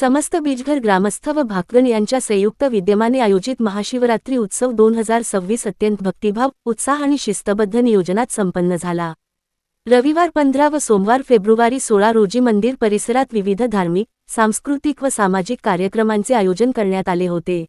समस्त बीजघर ग्रामस्थ व भाकगण यांच्या संयुक्त विद्यमाने आयोजित महाशिवरात्री उत्सव दोन हजार सव्वीस अत्यंत भक्तिभाव उत्साह आणि शिस्तबद्ध नियोजनात संपन्न झाला. रविवार पंधरा व सोमवार फेब्रुवारी सोळा रोजी मंदिर परिसरात विविध धार्मिक सांस्कृतिक व सामाजिक कार्यक्रमांचे आयोजन करण्यात आले होते.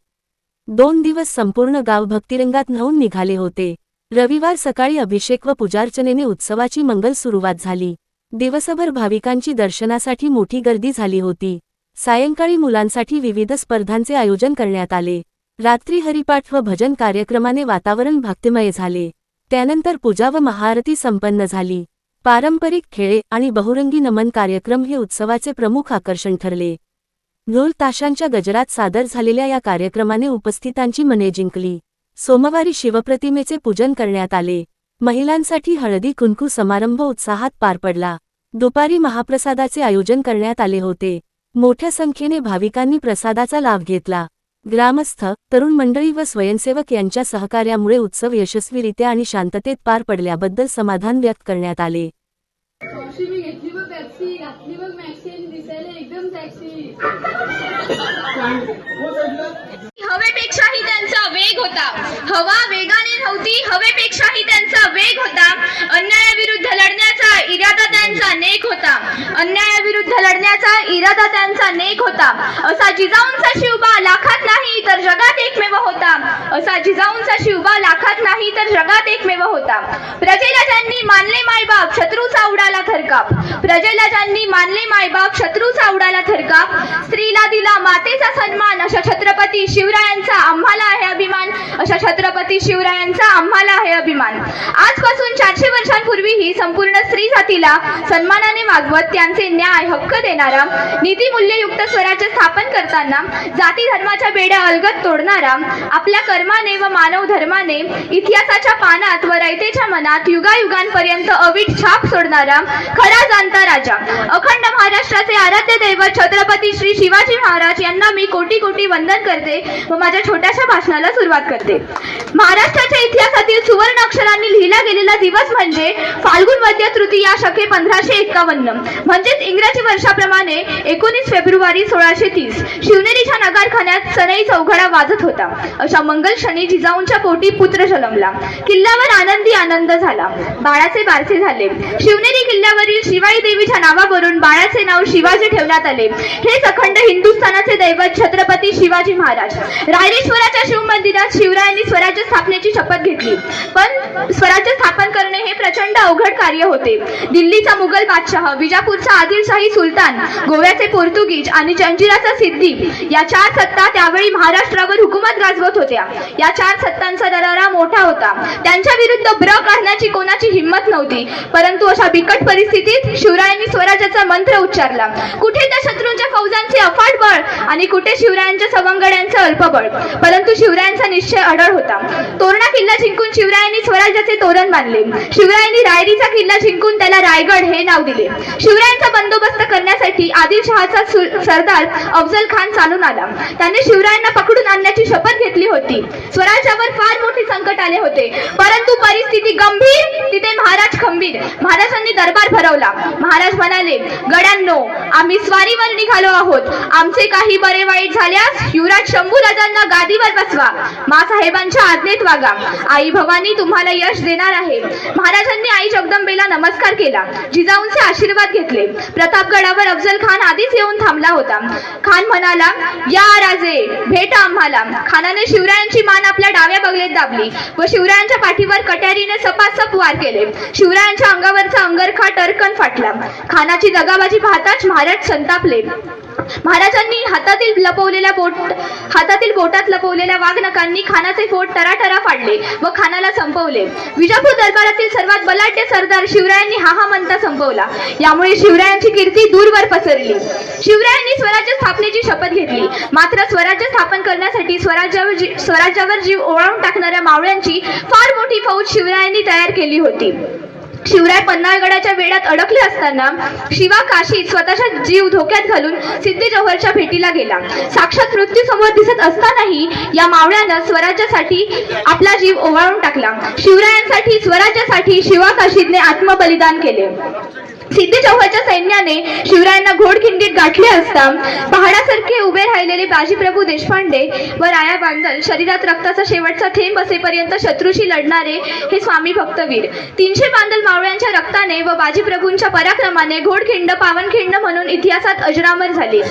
दोन दिवस संपूर्ण गाव भक्तिरंगात न्हावून निघाले होते. रविवार सकाळी अभिषेक व पूजार्चनेने उत्सवाची मंगल सुरुवात झाली. दिवसभर भाविकांची दर्शनासाठी मोठी गर्दी झाली होती. सायंकाळी मुलांसाठी विविध स्पर्धांचे आयोजन करण्यात आले. रात्री हरिपाठ व भजन कार्यक्रमाने वातावरण भक्तिमय झाले. त्यानंतर पूजा व महाआरती संपन्न झाली. पारंपरिक खेळे आणि बहुरंगी नमन कार्यक्रम हे उत्सवाचे प्रमुख आकर्षण ठरले. ढोल ताशांच्या गजरात सादर झालेल्या या कार्यक्रमाने उपस्थितांची मने जिंकली. सोमवारी शिवप्रतिमेचे पूजन करण्यात आले. महिलांसाठी हळदी कुंकू समारंभ उत्साहात पार पडला. दुपारी महाप्रसादाचे आयोजन करण्यात आले होते. मोठ्या संख्येने भाविकांनी प्रसादाचा लाभ घेतला. ग्रामस्थ तरुण मंडळी व स्वयंसेवक यांच्या सहकार्यामुळे उत्सव यशस्वीरित्या आणि शांततेत पार पडल्याबद्दल समाधान व्यक्त करण्यात आले. हवेपेक्षाही त्यांचा वेग होता. हवा वेगाने नव्हती हवेपेक्षाही त्यांचा वेग होता. अनेक होता. असा जिजाऊंचा शिवबा लाखात नाही तर जगात एकमेव होता. असा जिजाऊंचा शिवबा लाखात नाही तर जगात एकमेव होता. प्रजेला ज्यांनी मानले मायबाप शत्रूचा उडाला थरकाप. प्रजेला ज्यांनी मानले मायबाप शत्रूचा उडाला थरकाप. स्त्रीला दिला मातेचा सन्मान अशा छत्रपती शिवरायांचा अशा छत्रपती शिवरायांचा आम्हाला आहे अभिमान. आजपासून चारशे वर्षांपूर्वी ही संपूर्ण स्त्री जातीला सन्मानाने वागवत त्यांचे न्याय हक्क देणारा नीतिमूल्ययुक्त स्वराज्य स्थापन करताना जाती धर्माच्या बेड्या अलगत तोडणारा आपल्या कर्माने व मानव धर्माने इतिहासाच्या पानात व रयतेच्या मनात युगायुगांपर्यंत अवीट छाप सोडणारा खरा जाणता राजा अखंड महाराष्ट्राचे आराध्य दैवत छत्रपती श्री शिवाजी महाराज यांना मी कोटी कोटी वंदन करते व माझ्या छोट्याशा भाषणाला सुरुवात करते. महाराष्ट्राच्या इतिहासातील सुवर्ण अक्षरांनी लिहिला गेलेला दिवस म्हणजे फाल्गुन मध्य तृतीया शके पंधराशे एक्कावन्न. म्हणजेच इंग्रजी वर्षाप्रमाणे एकोणीस फेब्रुवारी सोळाशे तीस. शिवनेरीच्या नगारखान्यात सनई चौघडा वाजत होता. अशा मंगल क्षणी जिजाऊंच्या पोटी पुत्र जन्मला. किल्ल्यावर आनंदी आनंद झाला. बाळाचे बारसे झाले. शिवनेरी किल्ल्यावरील शिवाई देवीच्या नावावरून बाळाचे नाव शिवाजी ठेवण्यात आले. हेच अखंड हिंदुस्थानाचे दैवत छत्रपती शिवाजी महाराज. रायरेश्वराच्या शिव मंदिरात शिवरायांनी स्वराज्य स्थापनेची शपथ घेतली. पण स्वराज्य स्थापन करणे हे प्रचंड अवघड कार्य होते. दिल्लीचा मुघल बादशाह विजापूरचा आदिलशाही सुलतान गोव्याचे पोर्तुगीज आणि जंजिराचा सिद्धी या चार सत्ता त्यावेळी महाराष्ट्रावर हुकूमत गाजवत होत्या. या चार सत्तांचा दरारा मोठा होता. त्यांच्या विरुद्ध ब्र काढण्याची कोणाची हिंमत नव्हती. परंतु अशा बिकट परिस्थितीत शिवरायांनी स्वराज्याचा मंत्र उच्चारला. कुठे त्या शत्रूंच्या फौजांचे अफाट बळ आणि कुठे शिवरायांच्या सवंगड्यांचे अल्पबळ? परंतु शिवरायांचा निश्चय अडळ होता. तोरणा किल्ला जिंकून शिवरायांनी स्वराज्याचे तोरण बांधले. शिवरायांनी रायरीचा किल्ला जिंकून त्याला रायगड हे नाव दिले. शिवरायांचा बंदोबस्त करण्यासाठी आदिलशहाचा सरदार अफजल खान चालून आला. त्याने शिवरायांना पकडून आणण्याची शपथ घेतली होती. स्वराज्यावर फार मोठी संकट आले होते. परंतु परिस्थिती गंभीर तिथे महाराज खंबीर. महाराजांनी दरबार भरवला. महाराज म्हणाले गड्यांनो आम्ही स्वारीवर निघालो आहोत. आमचे काही बरे वाईट झाल्यास युवराज शंभू राजांना गादीवर बसवा. मासाहेबांच्या आज्ञेत वागा. आई भवानी तुम्हाला यश देणार आहे. महाराजांनी आई जगदंबेला नमस्कार केला. जिजाऊंचे आशीर्वाद घेतले. प्रतापगडावर अफजल खान आधीच येऊन थांबला होता. खान म्हणाला या राजे भेटा आम्हाला. खानाने शिवरायांची मान आपल्या डाव्या बगलेत दाबली. व शिवरायांच्या पाठीवर कट्यारीने सपासप वार केले. शिवरायांच्या अंगावरचा अंगरखा टरकन फाटला. खानाची दगाबाजी पाहताच महाराज संतापले. महाराजांनी हातातील लपवलेल्या बोट हातातील बोटात लपवलेल्या वाघनकांनी खानाचे पोट टराटरा फाडले व खानाला संपवले. विजापूर दरबारातील सर्वात बलाढ्य सरदार शिवरायांनी हा हा म्हणता संपवला. यामुळे शिवरायांची कीर्ती दूरवर पसरली. शिवरायांनी स्वराज्य स्थापनेची शपथ घेतली. मात्र स्वराज्य स्थापन करण्यासाठी स्वराज्यावर जी- स्वराज्यावर जीव ओवाळून टाकणाऱ्या मावळ्यांची फार मोठी फौज शिवरायांनी तयार केली होती. शिवराय पन्हाळगडाच्या वेळात अडकले असताना शिवा काशी स्वतःचा जीव धोक्यात घालून सिद्धी जव्हरच्या भेटीला गेला. साक्षात मृत्यू समोर दिसत असतानाही या मावळ्यानं स्वराज्यासाठी आपला जीव ओवाळून टाकला. शिवरायांसाठी स्वराज्यासाठी शिवा काशीदने आत्मबलिदान केले. सिद्धी चौहाच्या सैन्याने शिवरायांना घोडखिंडीत गाठले असता पहाडासारखे उभे राहिलेले बाजीप्रभू देशपांडे व राया बांदल शरीरात रक्ताचा शेवटचा थेंब असेपर्यंत शत्रूशी लढणारे हे स्वामी भक्तवीर. तीनशे बांदल मावळ्यांच्या रक्ताने व बाजीप्रभूंच्या पराक्रमाने घोडखिंड पावनखिंड म्हणून इतिहासात अजरामर झाली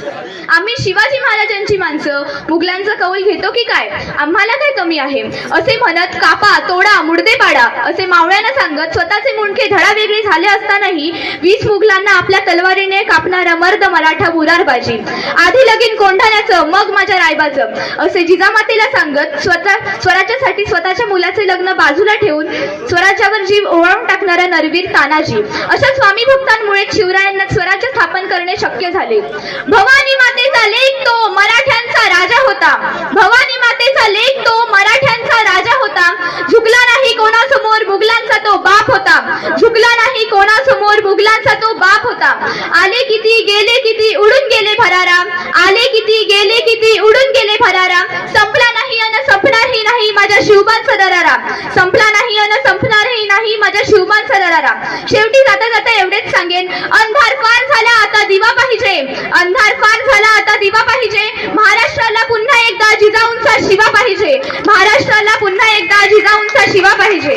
आम्ही शिवाजी महाराजांची माणसं. मुघलांचा कौल घेतो की काय? आम्हाला काय कमी आहे? असे म्हणत कापा तोडा मुडदे पाडा असे मावळ्यांना सांगत स्वतःचे मुंडके धडा वेगळे झाले असतानाही वीस मुघलांना आपल्या तलवारीने कापणारा मर्द मराठा मुरारबाजी आधी लगीन कोंढा कोंढाण्याचं मग माझ्या रायबाचं. असे जिजामातेला सांगत स्वतः स्वराज्यासाठी स्वतःच्या मुलाचे लग्न बाजूला ठेवून स्वराज्यावर जीव ओवाळून टाकणारा नरवीर तानाजी. अशा स्वामी भक्तांमुळे शिवरायांना स्वराज्य स्थापन करणे शक्य झाले. भवानी मातेचा लेख तो मराठ्यांचा राजा होता. भवानी मातेचा लेख तो मराठ्यांचा राजा होता. झुकला नाही कोणासमोर मुघलांचा तो बाप होता. झुकला नाही कोणासमोर मुघलांचा तो बाप होता. आले किती गेले किती उडून गेले भरारा. किती गेले किती उडून गेले फरारा? संपला नाही अन संपणारही नाही माझ्या शिवबान सदरारा संपला नाही अन संपणारही नाही माझ्या शिवबान सदरारा शेवटी जाता जाता एवढेच सांगेन अंधार फार झाला आता दिवा पाहिजे. अंधार फार झाला आता दिवा पाहिजे. महाराष्ट्राला पुन्हा एकदा जिजाऊंचा शिवा पाहिजे. महाराष्ट्राला पुन्हा एकदा जिजाऊंचा शिवा पाहिजे.